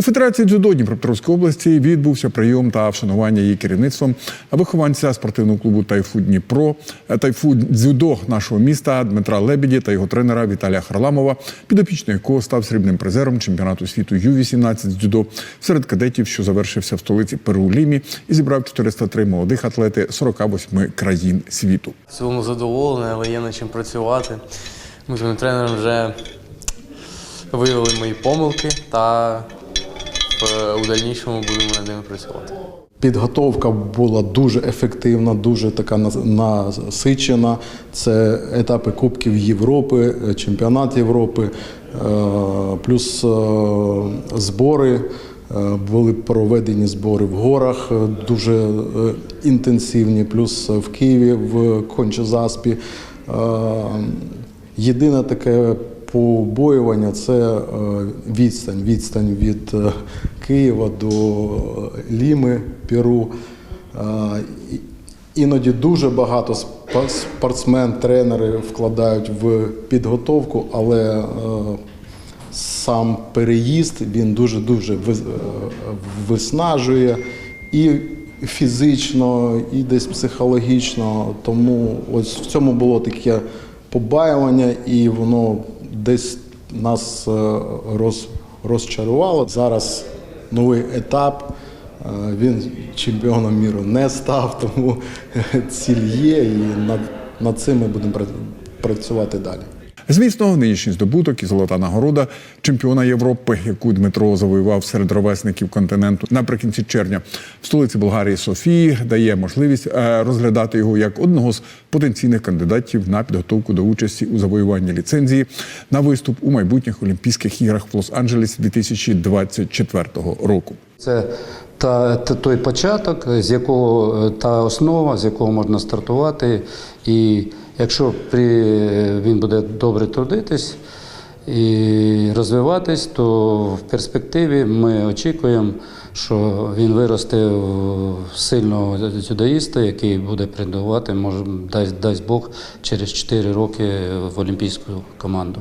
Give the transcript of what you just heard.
У Федерації дзюдо Дніпропетровської області відбувся прийом та вшанування її керівництвом вихованця спортивного клубу Тайфу Дніпро е, Тайфу дзюдо нашого міста Дмитра Лебіді та його тренера Віталія Харламова, підопічний якого став срібним призером чемпіонату світу Ю-18 з дзюдо серед кадетів, що завершився в столиці Перу Лімі, і зібрав 403 молодих атлети 48 країн світу. В цілому задоволений, але є над чим працювати. Ми з моїм тренером вже виявили мої помилки та у дальнішому будемо над ними працювати. Підготовка була дуже ефективна, дуже така насичена. Це етапи Кубків Європи, е, Чемпіонат Європи, е, плюс е, збори. Е, Були проведені збори в горах е, дуже е, інтенсивні, плюс в Києві в Кончезаспі. Е, Єдине таке побоювання це е, відстань. Відстань від е, Києва до Ліми, Перу. Е, Іноді дуже багато спортсмен, тренери вкладають в підготовку, але е, сам переїзд він дуже дуже виснажує і фізично, і десь психологічно. Тому ось в цьому було таке побаювання, і воно десь нас е, роз, розчарувало. Зараз новий етап. Е, Він чемпіоном міру не став, тому ціль є, і над, над цим ми будемо працювати далі. Звісно, нинішній здобуток і золота нагорода чемпіона Європи, яку Дмитро завоював серед ровесників континенту наприкінці червня в столиці Болгарії Софії, дає можливість е, розглядати його як одного з потенційних кандидатів на підготовку до участі у завоюванні ліцензії на виступ у майбутніх Олімпійських іграх в Лос-Анджелесі 2024 року. Це та, та той початок, з якого е, та основа, з якого можна стартувати. І якщо при, він буде добре трудитись і розвиватись, то в перспективі ми очікуємо, що він виросте в сильного дзюдоїста, який буде претендувати, може, дасть, дасть Бог, через 4 роки в олімпійську команду.